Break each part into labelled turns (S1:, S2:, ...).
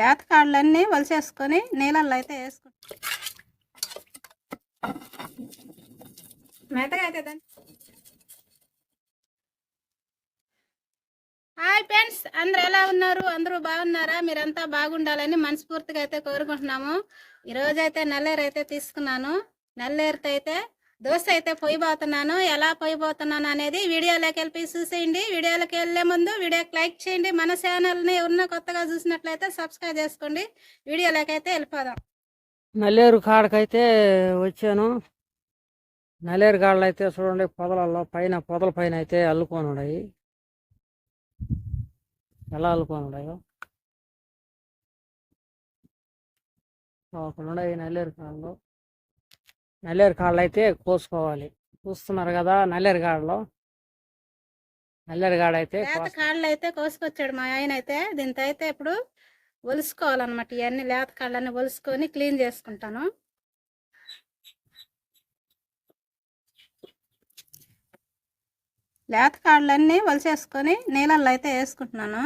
S1: లేత కాళ్ళన్నీ వలిసేసుకొని నీళ్ళల్లో అయితే వేసుకుంటాం. మెత్తగా అయితే దాన్ని. హాయ్ ఫ్రెండ్స్ అందరు ఎలా ఉన్నారు? అందరూ బాగున్నారా? మీరంతా బాగుండాలని మనస్ఫూర్తిగా అయితే కోరుకుంటున్నాము. ఈరోజైతే నల్లేరు అయితే తీసుకున్నాను. నల్లేరుతో అయితే దోశ అయితే పోయిపోతున్నాను. ఎలా పోయిపోతున్నాను అనేది వీడియోలోకి వెళ్ళి చూసేయండి. వీడియోలోకి వెళ్ళే ముందు వీడియోకి లైక్ చేయండి. మన ఛానల్ని ఎవరన్నా కొత్తగా చూసినట్లయితే సబ్స్క్రైబ్ చేసుకోండి. వీడియోలోకి అయితే వెళ్ళిపోదాం.
S2: నల్లేరు కాడకైతే వచ్చాను. నల్లేరు కాడలు అయితే చూడండి పొదలలో పైన పొదల పైన అయితే అల్లుకొని ఉన్నాయి. ఎలా అల్లుకొని ఉన్నాయో. అక్కడ ఉన్నాయి నల్లేరు కాడలు. నల్లేరు కాడలు అయితే కోసుకోవాలి. చూస్తున్నారు కదా నల్లేరు కాడలో నల్లేరు కాడ అయితే
S1: కాళ్ళు అయితే కోసుకొచ్చాడు మా ఆయన అయితే దీంతో అయితే ఇప్పుడు ఒలుసుకోవాలన్నమాట. ఇవన్నీ లేత కాళ్ళని ఒలుసుకొని క్లీన్ చేసుకుంటాను. లేత కాళ్ళన్నీ వలిసేసుకొని నీళ్ళల్లో అయితే వేసుకుంటున్నాను.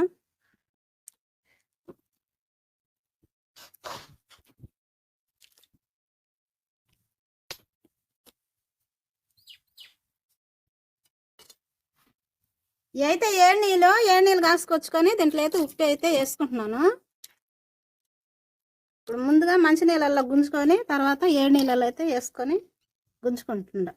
S1: అయితే ఏడు నీళ్ళు ఏడు నీళ్ళు కాసుకొచ్చుకొని దీంట్లో అయితే ఉప్పు అయితే వేసుకుంటున్నాను. ఇప్పుడు ముందుగా మంచి నీళ్ళల్లో గుంజుకొని తర్వాత ఏడు నీళ్ళలో అయితే వేసుకొని గుంజుకుంటుండ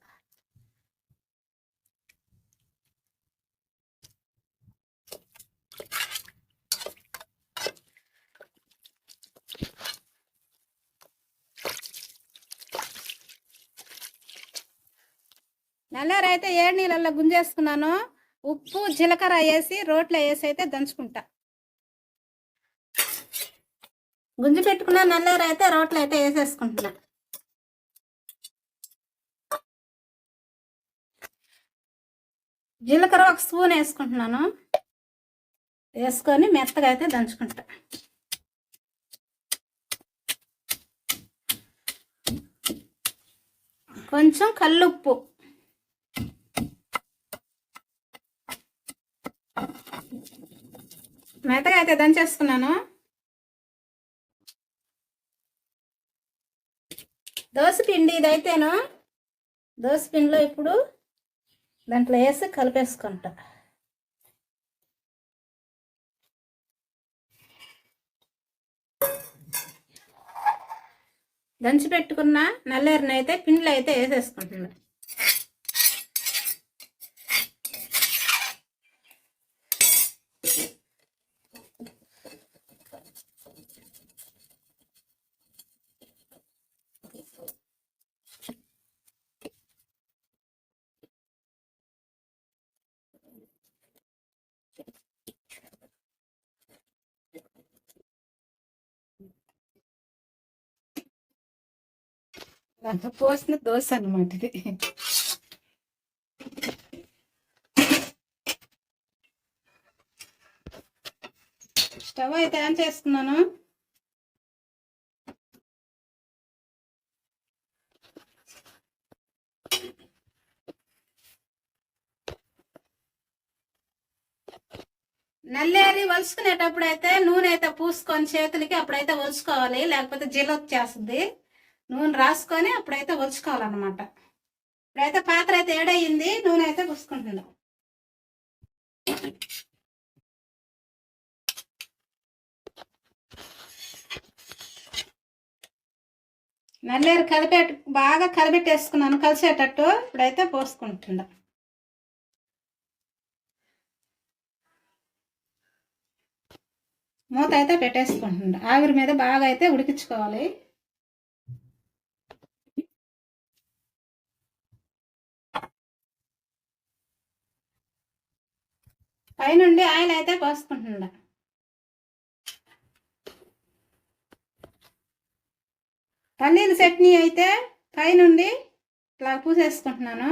S1: నల్లారైతే అయితే ఏడు నీళ్ళల్లో గుంజేసుకున్నాను. ఉప్పు జీలకర్ర వేసి రోట్లో వేసి అయితే దంచుకుంటా. గుంజి పెట్టుకున్న నల్లేరు అయితే రోట్లో అయితే వేసేసుకుంటున్నా. జీలకర్ర ఒక స్పూన్ వేసుకుంటున్నాను. వేసుకొని మెత్తగా అయితే దంచుకుంటా. కొంచెం కల్లుప్పు. మెత్తగా అయితే దంచేసుకున్నాను దోశ పిండి ఇదైతేను. దోశ పిండిలో ఇప్పుడు దాంట్లో వేసి కలిపేసుకుంటా. దంచి పెట్టుకున్న నల్లేరుని అయితే పిండిలో అయితే
S3: వేసేసుకుంటున్నాను పోసిన దోశ అనమాట ఇది.
S1: స్టవ్ అయితే ఆన్ చేస్తున్నాను? నల్లేరి వలుసుకునేటప్పుడు అయితే నూనె అయితే పూసుకొని చేతులకి అప్పుడైతే వలుసుకోవాలి లేకపోతే జిల వచ్చేస్తుంది. నూనె రాసుకొని అప్పుడైతే వలుచుకోవాలన్నమాట. ఇప్పుడైతే పాత్ర అయితే ఏడయింది నూనె అయితే పూసుకుంటున్నాం. నల్లేరు కలిపెట్టు బాగా కలిపెట్టేసుకున్నాను కలిసేటట్టు ఇప్పుడైతే పోసుకుంటున్నాం. మూత అయితే పెట్టేసుకుంటున్నా ఆవిరి మీద బాగా అయితే ఉడికించుకోవాలి. పైనుండి ఆయిల్ అయితే పోసుకుంటుండ పన్నీర్ చట్నీ అయితే పైనుండి ఇట్లా పూసేసుకుంటున్నాను.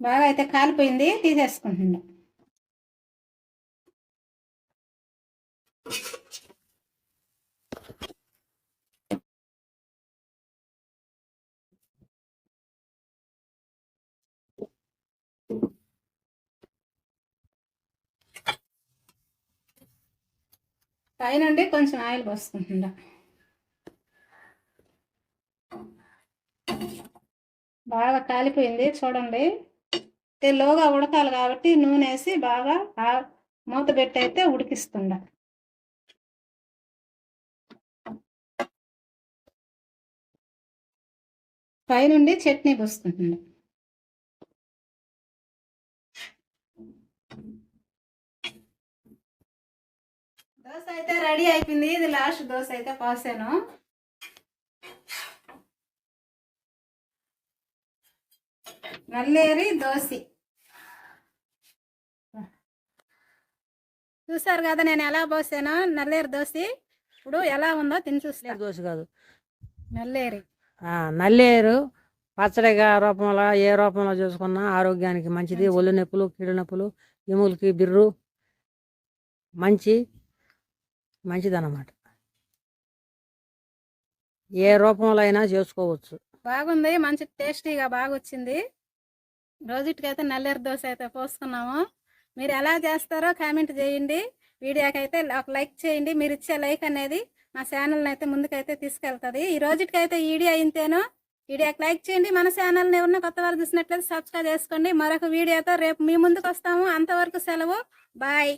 S1: బాగా అయితే కాలిపోయింది తీసేసుకుంటున్నాం. పైనుండి కొంచెం ఆయిల్ పోసుకుంటుందా బాగా కాలిపోయింది చూడండి. ఇది లోగా ఉడకాలి కాబట్టి నూనె వేసి బాగా ఆ- మూత పెట్టి అయితే ఉడికిస్తుండ. పైనుండి చట్నీ పోసుకుంటుండ దోశ అయితే రెడీ అయిపోయింది. ఇది లాస్ట్ దోశ అయితే పోసాను. నల్లేరి దోశ చూసారు కదా నేను ఎలా పోసానో? నల్లేరు దోశ ఇప్పుడు ఎలా ఉందో తిని చూస్తా.
S2: దోశ కాదు.
S1: నల్లేరి.
S2: ఆ, నల్లేరు పచ్చడిగా రూపంలో ఏ రూపంలో చూసుకున్నా ఆరోగ్యానికి మంచిది. ఒళ్ళు నొప్పులు కీడు నొప్పులు ఎముకలకి బిర్రు మంచి మంచిదన్నమాట. ఏ రూపంలో అయినా చేసుకోవచ్చు.
S1: బాగుంది మంచి టేస్టీగా బాగా వచ్చింది రోజుటికైతే నల్లేరు దోశ అయితే పోసుకున్నాము మీరు ఎలా చేస్తారో కామెంట్ చేయండి. వీడియోకి అయితే ఒక లైక్ చేయండి. మీరు ఇచ్చే లైక్ అనేది మా ఛానల్ని అయితే ముందుకైతే తీసుకెళ్తుంది. ఈ రోజుటికైతే ఈ వీడియో అయింతేనో వీడియోకి లైక్ చేయండి. మన ఛానల్ని ఎవరిన కొత్త వారు చూసినట్లయితే సబ్స్క్రైబ్ చేసుకోండి. మరొక వీడియోతో రేపు మీ ముందుకు వస్తాము అంతవరకు సెలవు. బాయ్.